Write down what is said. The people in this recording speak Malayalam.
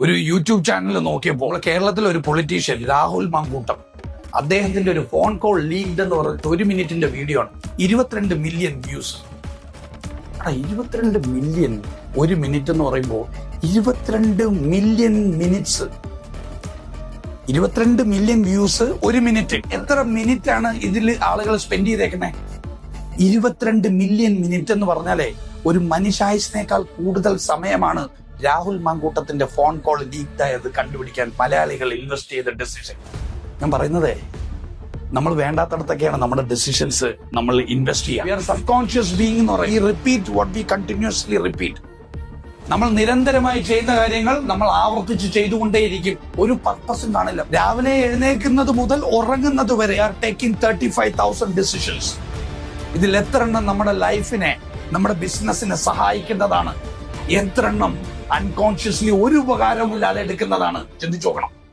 ഒരു യൂട്യൂബ് ചാനൽ നോക്കിയപ്പോൾ കേരളത്തിലെ ഒരു പൊളിറ്റീഷ്യൻ രാഹുൽ മാങ്കൂട്ടം അദ്ദേഹത്തിന്റെ ഒരു ഫോൺ കോൾ ലീക്ഡ് എന്ന് പറഞ്ഞിട്ട് ഒരു മിനിറ്റിന്റെ വീഡിയോ ആണ്. ഇരുപത്തിരണ്ട് മില്യൺ വ്യൂസ് ഇരുപത്തിരണ്ട് മില്യൺ ഒരു മിനിറ്റ് എന്ന് പറയുമ്പോൾ ഇരുപത്തിരണ്ട് മില്യൺ മിനിറ്റ്സ് ഇരുപത്തിരണ്ട് മില്യൺ വ്യൂസ് ഒരു മിനിറ്റ് എത്ര മിനിറ്റ് ആണ് ഇതിൽ ആളുകൾ സ്പെൻഡ് ചെയ്തേക്കുന്നത് ഇരുപത്തിരണ്ട് മില്യൺ മിനിറ്റ് എന്ന് പറഞ്ഞാലേ ഒരു മനുഷ്യായുസിനേക്കാൾ കൂടുതൽ സമയമാണ് രാഹുൽ മാങ്കൂട്ടത്തിന്റെ ഫോൺ കോൾ ലീക്ഡ് ആയത് കണ്ടുപിടിക്കാൻ മലയാളികൾ ഇൻവെസ്റ്റ് ചെയ്ത ഡെസിഷൻ ഞാൻ പറയുന്നതേ നമ്മൾ വേണ്ടാത്തടത്തൊക്കെയാണ് നമ്മുടെ ഡെസിഷൻസ് നമ്മൾ ഇൻവെസ്റ്റ് ചെയ്യുക. സബ് ബീങ് എന്ന് പറയും. Repeat what we continuously repeat നമ്മൾ നിരന്തരമായി ചെയ്യുന്ന കാര്യങ്ങൾ നമ്മൾ ആവർത്തിച്ച് ചെയ്തുകൊണ്ടേയിരിക്കും. ഒരു പർപ്പസും കാണില്ല. രാവിലെ എഴുന്നേൽക്കുന്നത് മുതൽ ഉറങ്ങുന്നത് വരെ are taking thirty five thousand decisions ഇതിൽ എത്ര എണ്ണം നമ്മുടെ ലൈഫിനെ നമ്മുടെ ബിസിനസ്സിനെ സഹായിക്കുന്നതാണ്. എത്ര എണ്ണം അൺകോൺഷ്യസ്ലി ഒരു ഉപകാരവും ഇല്ലാതെ എടുക്കുന്നതാണ്. ചിന്തിച്ചു നോക്കണം.